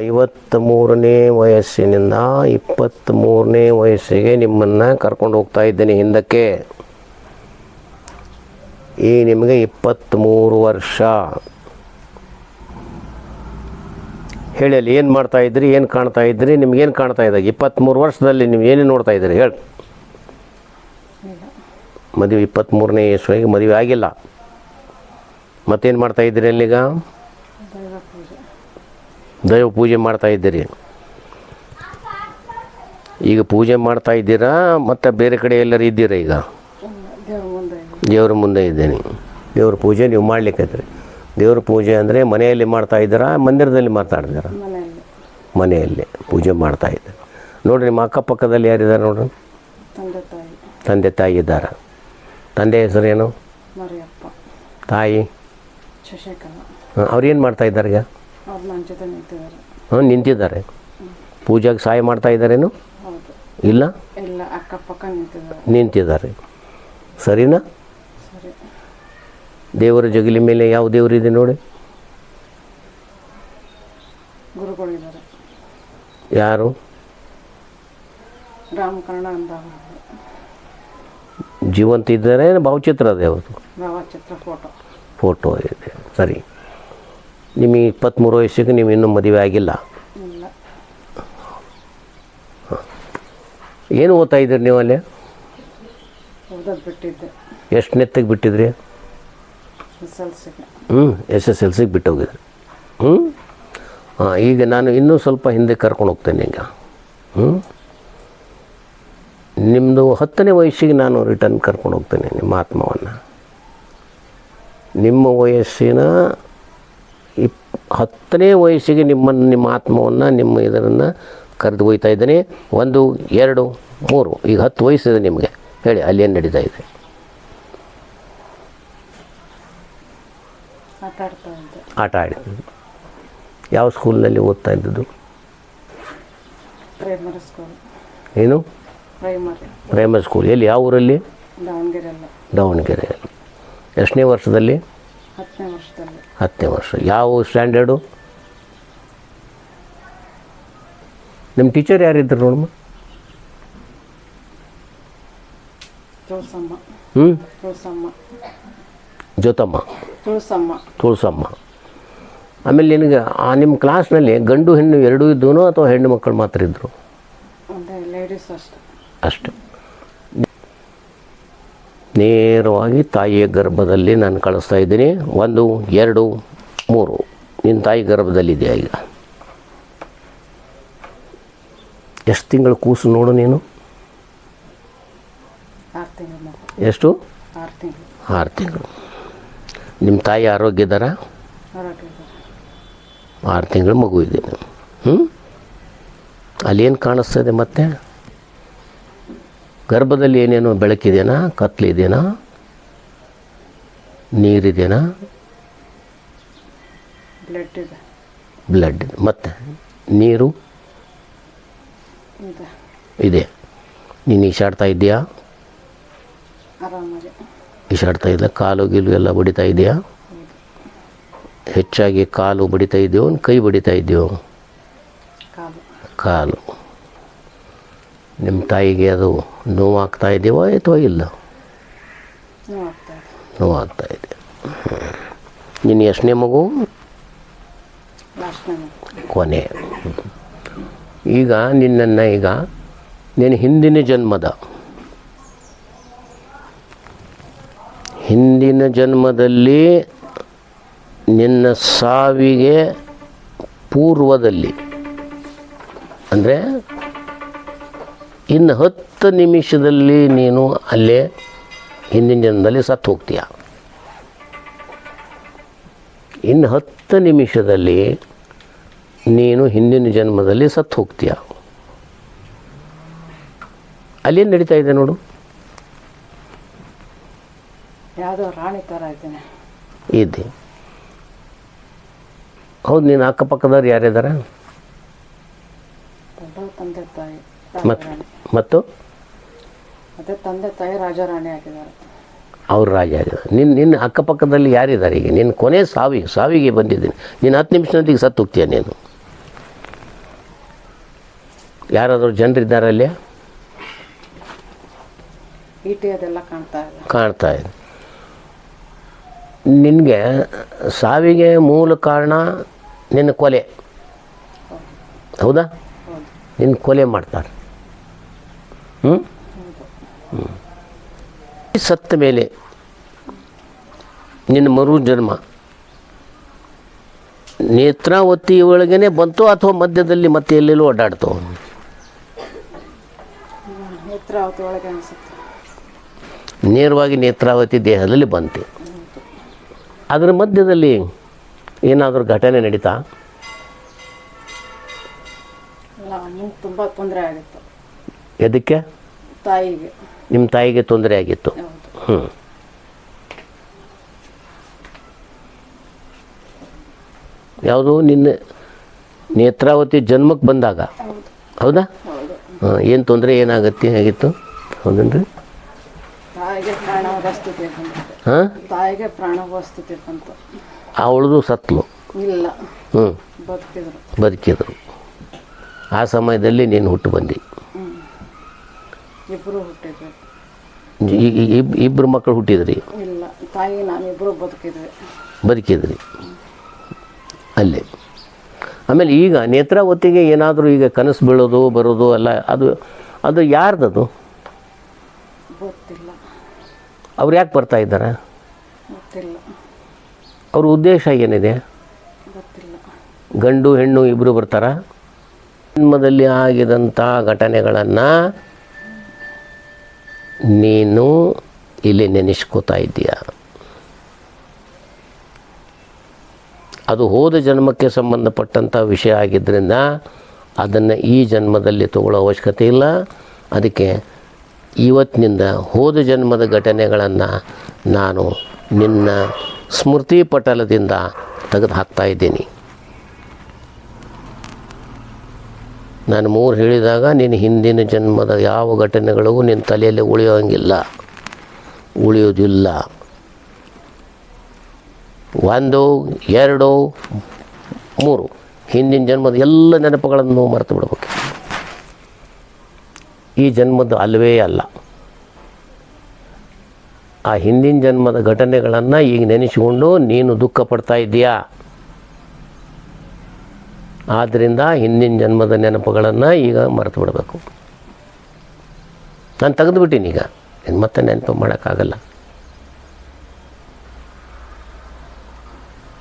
ಐವತ್ತ ಮೂರನೇ ವಯಸ್ಸಿನಿಂದ ಇಪ್ಪತ್ತ್ ಮೂರನೇ ವಯಸ್ಸಿಗೆ ನಿಮ್ಮನ್ನು ಕರ್ಕೊಂಡು ಹೋಗ್ತಾ ಇದ್ದೇನೆ ಹಿಂದಕ್ಕೆ. ಈ ನಿಮಗೆ ಇಪ್ಪತ್ತ್ಮೂರು ವರ್ಷ. ಹೇಳಿ ಅಲ್ಲಿ ಏನು ಮಾಡ್ತಾ ಇದ್ರಿ, ಏನು ಕಾಣ್ತಾ ಇದ್ರಿ, ನಿಮ್ಗೇನು ಕಾಣ್ತಾ ಇದೆ? ಇಪ್ಪತ್ತ್ಮೂರು ವರ್ಷದಲ್ಲಿ ನೀವು ಏನೇನು ನೋಡ್ತಾ ಇದ್ದೀರಿ, ಹೇಳಿ. ಮದುವೆ ಇಪ್ಪತ್ತ್ಮೂರನೇ ವಯಸ್ಸಿಗೆ ಮದುವೆ ಆಗಿಲ್ಲ. ಮತ್ತೇನು ಮಾಡ್ತಾ ಇದ್ರಿ ಅಲ್ಲಿಗ? ದೈವ ಪೂಜೆ ಮಾಡ್ತಾ ಇದ್ದೀರಿ. ಈಗ ಪೂಜೆ ಮಾಡ್ತಾ ಇದ್ದೀರಾ ಮತ್ತು ಬೇರೆ ಕಡೆ ಎಲ್ಲರೂ ಇದ್ದೀರಾ ಈಗ? ದೇವ್ರ ಮುಂದೆ ಇದ್ದೀನಿ. ದೇವ್ರ ಪೂಜೆ ನೀವು ಮಾಡ್ಲಿಕ್ಕೈತ್ರಿ ದೇವ್ರ ಪೂಜೆ ಅಂದರೆ ಮನೆಯಲ್ಲಿ ಮಾಡ್ತಾ ಇದ್ದೀರಾ ಮಂದಿರದಲ್ಲಿ ಮಾತಾಡ್ತೀರಾ ಮನೆಯಲ್ಲಿ ಪೂಜೆ ಮಾಡ್ತಾ ಇದ್ದಾರೆ. ನೋಡಿರಿ ನಿಮ್ಮ ಅಕ್ಕಪಕ್ಕದಲ್ಲಿ ಯಾರಿದ್ದಾರೆ ನೋಡ್ರಿ? ತಂದೆ ತಾಯಿ ಇದ್ದಾರೆ? ತಂದೆ ಹೆಸರೇನು ಮರಿಯಪ್ಪ. ತಾಯಿ? ಅವ್ರು ಏನು ಮಾಡ್ತಾ ಇದ್ದಾರೆ ಈಗ? ಹಾಂ ನಿಂತಿದ್ದಾರೆ. ಪೂಜೆಗೆ ಸಹಾಯ ಮಾಡ್ತಾ ಇದ್ದಾರೇನು? ಇಲ್ಲ? ಅಕ್ಕಪಕ್ಕ ನಿಂತಿದ್ದಾರೆ. ಸರಿನಾ? ಸರಿ. ದೇವರ ಜಗಲಿ ಮೇಲೆ ಯಾವ ದೇವರಿದೆ ನೋಡಿ? ಯಾರು? ಜೀವಂತ ಇದ್ದಾರೆ ಭಾವಚಿತ್ರ ಅದೇ ಫೋಟೋ ಫೋಟೋ ಇದೆ. ಸರಿ. ನಿಮಗೆ ಇಪ್ಪತ್ತ್ಮೂರು ವಯಸ್ಸಿಗೆ ನೀವು ಇನ್ನೂ ಮದುವೆ ಆಗಿಲ್ಲ. ಏನು ಓದ್ತಾ ಇದ್ದೀರಿ ನೀವು ಅಲ್ಲಿ? ಎಷ್ಟು ನೆತ್ತಿಗೆ ಬಿಟ್ಟಿದ್ರಿ? ಎಸ್ ಹ್ಞೂ ಎಸ್ ಎಸ್ ಎಲ್ ಸಿಗೆ ಬಿಟ್ಟು ಹೋಗಿದ್ರಿ ಹ್ಞೂ ಹಾಂ ಈಗ ನಾನು ಇನ್ನೂ ಸ್ವಲ್ಪ ಹಿಂದೆ ಕರ್ಕೊಂಡು ಹೋಗ್ತೇನೆ ಈಗ. ಹ್ಞೂ ನಿಮ್ಮದು ಹತ್ತನೇ ವಯಸ್ಸಿಗೆ ನಾನು ರಿಟರ್ನ್ ಕರ್ಕೊಂಡು ಹೋಗ್ತೇನೆ ನಿಮ್ಮ ಆತ್ಮವನ್ನು. ನಿಮ್ಮ ವಯಸ್ಸಿನ ಹತ್ತನೇ ವಯಸ್ಸಿಗೆ ನಿಮ್ಮನ್ನು ನಿಮ್ಮ ಆತ್ಮವನ್ನು ನಿಮ್ಮ ಇದನ್ನು ಕರೆದು ಒಯ್ತಾ ಇದ್ದೇನೆ. ಒಂದು ಎರಡು ಮೂರು. ಈಗ ಹತ್ತು ವಯಸ್ಸಿದೆ ನಿಮಗೆ. ಹೇಳಿ ಅಲ್ಲಿ ಏನು ನಡೀತಾ ಇದೆ? ಆಟ ಆಡಿದ್ದು ಯಾವ ಸ್ಕೂಲ್ನಲ್ಲಿ ಓದ್ತಾ ಇದ್ದದ್ದು? ಏನು? ಪ್ರೈಮರಿ. ಸ್ಕೂಲ್. ಎಲ್ಲಿ? ಯಾವ ಊರಲ್ಲಿ? ದಾವಣಗೆರೆ ದಾವಣಗೆರೆಯಲ್ಲಿ. ಎಷ್ಟನೇ ವರ್ಷದಲ್ಲಿ? ಹತ್ತನೇ ವರ್ಷ. ಯಾವ ಸ್ಟ್ಯಾಂಡರ್ಡು? ನಿಮ್ಮ ಟೀಚರ್ ಯಾರಿದ್ರು ನೋಡಮ್ಮ? ಹ್ಞೂ ತುಳಸಮ್ಮ. ಜ್ಯೋತಮ್ಮ ತುಳಸಮ್ಮ. ಆಮೇಲೆ ನಿನಗೆ ಆ ನಿಮ್ಮ ಕ್ಲಾಸ್ನಲ್ಲಿ ಗಂಡು ಹೆಣ್ಣು ಎರಡೂ ಇದ್ದವೋ ಅಥವಾ ಹೆಣ್ಣು ಮಕ್ಕಳು ಮಾತ್ರ ಇದ್ದರು ಅಷ್ಟೇ ಲೇಡೀಸ್ ಅಷ್ಟೆ. ಅಷ್ಟೆ. ನೇರವಾಗಿ ತಾಯಿಯ ಗರ್ಭದಲ್ಲಿ ನಾನು ಕಳಿಸ್ತಾ ಇದ್ದೀನಿ. ಒಂದು ಎರಡು ಮೂರು. ನಿನ್ನ ತಾಯಿ ಗರ್ಭದಲ್ಲಿದೆಯಾ ಈಗ? ಎಷ್ಟು ತಿಂಗಳು ಕೂಸು ನೋಡು ನೀನು? ಎಷ್ಟು? ಆರು ತಿಂಗಳು. ಆರು ತಿಂಗಳು. ನಿಮ್ಮ ತಾಯಿ ಆರೋಗ್ಯ ಇದ್ದಾರಾ? ಆರು ತಿಂಗಳು ಮಗು ಇದೆ. ಹ್ಞೂ ಅಲ್ಲೇನು ಕಾಣಿಸ್ತದೆ ಮತ್ತೆ? ಗರ್ಭದಲ್ಲಿ ಏನೇನೋ ಬೆಳಕಿದೆಯಾ ಕತ್ಲಿದೆಯಾ ನೀರಿದೆಯಾ ಬ್ಲಡ್ ಮತ್ತೆ ನೀರು? ಇದೆ. ನೀನು ಈಶಾಡ್ತಾ ಇದೆಯಾ ಈಶಾಡ್ತಾ ಇಲ್ಲ ಕಾಲು ಗೀಲು ಎಲ್ಲ ಬಡಿತಾ ಇದೆಯಾ ಹೆಚ್ಚಾಗಿ ಕಾಲು ಬಡಿತಾ ಇದೆಯೋ? ಕೈ ಬಡಿತಾ ಇದೆಯೋ? ಕಾಲು. ನಿಮ್ಮ ತಾಯಿಗೆ ಅದು ನೋವಾಗ್ತಾ ಇದೆಯೋ ಅಥವಾ ಇಲ್ಲ? ನೋವು ಆಗ್ತಾ ಇದೆ. ನೋವಾಗ್ತಾ ಇದೆ. ನೀನು ಎಷ್ಟನೇ ಮಗು. ಕೊನೆ. ಈಗ ನಿನ್ನನ್ನು ಈಗ ನಿನ್ನ ಹಿಂದಿನ ಜನ್ಮದ ಹಿಂದಿನ ಜನ್ಮದಲ್ಲಿ ನಿನ್ನ ಸಾವಿಗೆ ಪೂರ್ವದಲ್ಲಿ ಅಂದರೆ ಇನ್ನು ಹತ್ತು ನಿಮಿಷದಲ್ಲಿ ನೀನು ಅಲ್ಲೇ ಹಿಂದಿನ ಜನ್ಮದಲ್ಲಿ ಸತ್ತು ಹೋಗ್ತೀಯ. ಇನ್ನು ಹತ್ತು ನಿಮಿಷದಲ್ಲಿ ನೀನು ಹಿಂದಿನ ಜನ್ಮದಲ್ಲಿ ಸತ್ತು ಹೋಗ್ತೀಯ. ಅಲ್ಲೇನು ನಡೀತಾ ಇದೆ ನೋಡು. ಯಾವುದೋ ರಾಣಿ ಥರ ಇದ್ದೇನೆ. ಇದೆ. ಹೌದು ನೀನು ಅಕ್ಕಪಕ್ಕದವ್ರು ಯಾರಿದ್ದಾರೆ? ಮತ್ತೆ? ಮತ್ತು ತಂದೆ ತಾಯಿ ರಾಜಾರಾಣಿ ಆಗಿದ್ದಾರೆ. ಅವ್ರ ರಾಜ ಆಗಿದ್ದಾರೆ. ನಿನ್ನ ನಿನ್ನ ಅಕ್ಕಪಕ್ಕದಲ್ಲಿ ಯಾರಿದ್ದಾರೆ ಈಗ? ನಿನ್ನ ಕೊನೆ ಸಾವಿಗೆ ಸಾವಿಗೆ ಬಂದಿದ್ದೀನಿ. ನೀನು ಹತ್ತು ನಿಮಿಷದೊಂದಿಗೆ ಸತ್ತು ಹೋಗ್ತೀಯ ನೀನು? ಯಾರಾದರೂ ಜನರಿದ್ದಾರೆ ಅಲ್ಲಿ? ಈಟಿ ಅದೆಲ್ಲ ಕಾಣ್ತಾ ಇಲ್ಲ. ಕಾಣ್ತಾ ಇದೆ ನಿನಗೆ ಸಾವಿಗೆ ಮೂಲ ಕಾರಣ ನಿನ್ನ ಕೊಲೆ. ಹೌದಾ. ನಿನ್ನ ಕೊಲೆ ಮಾಡ್ತಾರೆ. ಹ್ಞೂ ಸತ್ತ ಮೇಲೆ ನಿನ್ನ ಮರು ಜನ್ಮ. ನೇತ್ರಾವತಿ ಒಳಗೇನೆ ಬಂತು ಅಥವಾ ಮಧ್ಯದಲ್ಲಿ ಮತ್ತೆ ಎಲ್ಲೆಲ್ಲೂ ಅಡ್ಡಾಡ್ತು? ನೇರವಾಗಿ ನೇತ್ರಾವತಿ ದೇಹದಲ್ಲಿ ಬಂತು. ಅದರ ಮಧ್ಯದಲ್ಲಿ ಏನಾದರೂ ಘಟನೆ ನಡೀತಾ? ತುಂಬ ತೊಂದರೆ ಆಗಿತ್ತು. ಎದಕ್ಕೆ? ತಾಯಿಗೆ. ನಿಮ್ಮ ತಾಯಿಗೆ ತೊಂದರೆ ಆಗಿತ್ತು. ಹ್ಞೂ ಯಾವುದು? ನಿನ್ನ ನೇತ್ರಾವತಿ ಜನ್ಮಕ್ಕೆ ಬಂದಾಗ. ಹೌದು. ಹಾಂ ಏನು ತೊಂದರೆ ಏನಾಗತ್ತೆ ಹೇಗಿತ್ತು ಹೌದೇನು ಹಾಂ? ತಾಯಿಗೆ ಅವಳದು ಸತ್ಲು. ಇಲ್ಲ. ಹ್ಞೂ ಬದುಕಿದ್ರು. ಬದುಕಿದ್ರು. ಆ ಸಮಯದಲ್ಲಿ ನೀನು ಹುಟ್ಟು ಬಂದಿ. ಇಬ್ಬರು ಹುಟ್ಟಿದ್ವಿ. ಇಬ್ರು ಮಕ್ಕಳು ಹುಟ್ಟಿದ್ರಿ? ಇಲ್ಲ ತಾಯಿ ಬದುಕಿದ್ವಿ. ಬದುಕಿದ್ರಿ. ಅಲ್ಲೇ. ಆಮೇಲೆ ಈಗ ನೇತ್ರಾವತಿಗೆ ಏನಾದರೂ ಈಗ ಕನಸು ಬೀಳೋದು ಬರೋದು ಎಲ್ಲ ಅದು ಅದು ಯಾರ್ದದು? ಗೊತ್ತಿಲ್ಲ. ಅವ್ರು ಯಾಕೆ ಬರ್ತಾ ಇದ್ದಾರೆ? ಗೊತ್ತಿಲ್ಲ. ಅವ್ರ ಉದ್ದೇಶ ಏನಿದೆ? ಗೊತ್ತಿಲ್ಲ. ಗಂಡು ಹೆಣ್ಣು ಇಬ್ಬರು ಬರ್ತಾರ? ಜನ್ಮದಲ್ಲಿ ಆಗಿದಂಥ ಘಟನೆಗಳನ್ನು ನೀನು ಇಲ್ಲಿ ನೆನೆಸ್ಕೋತಾ ಇದ್ದೀಯ? ಅದು ಹೋದ ಜನ್ಮಕ್ಕೆ ಸಂಬಂಧಪಟ್ಟಂಥ ವಿಷಯ ಆಗಿದ್ದರಿಂದ ಅದನ್ನು ಈ ಜನ್ಮದಲ್ಲಿ ತಗೊಳ್ಳೋ ಅವಶ್ಯಕತೆ ಇಲ್ಲ. ಅದಕ್ಕೆ ಇವತ್ತಿನಿಂದ ಹೋದ ಜನ್ಮದ ಘಟನೆಗಳನ್ನು ನಾನು ನಿನ್ನ ಸ್ಮೃತಿ ಪಟಲದಿಂದ ತೆಗೆದು ಹಾಕ್ತಾ ಇದ್ದೀನಿ. ನಾನು ಮೂರು ಹೇಳಿದಾಗ ನಿನ್ನ ಹಿಂದಿನ ಜನ್ಮದ ಯಾವ ಘಟನೆಗಳಿಗೂ ನಿನ್ನ ತಲೆಯಲ್ಲಿ ಉಳಿಯೋಂಗಿಲ್ಲ. ಉಳಿಯೋದಿಲ್ಲ. ಒಂದು, ಎರಡು, ಮೂರು. ಹಿಂದಿನ ಜನ್ಮದ ಎಲ್ಲ ನೆನಪುಗಳನ್ನು ಮರೆತು ಬಿಡ್ಬೇಕು. ಈ ಜನ್ಮದ ಅಲ್ಲವೇ ಅಲ್ಲ. ಆ ಹಿಂದಿನ ಜನ್ಮದ ಘಟನೆಗಳನ್ನು ಈಗ ನೆನೆಸಿಕೊಂಡು ನೀನು ದುಃಖ ಪಡ್ತಾ ಇದ್ದೀಯಾ? ಆದ್ದರಿಂದ ಹಿಂದಿನ ಜನ್ಮದ ನೆನಪುಗಳನ್ನು ಈಗ ಮರೆತು ಬಿಡಬೇಕು. ನಾನು ತೆಗೆದುಬಿಟ್ಟೀನಿ ಈಗ. ಇನ್ನು ಮತ್ತೆ ನೆನಪು ಮಾಡೋಕ್ಕಾಗಲ್ಲ.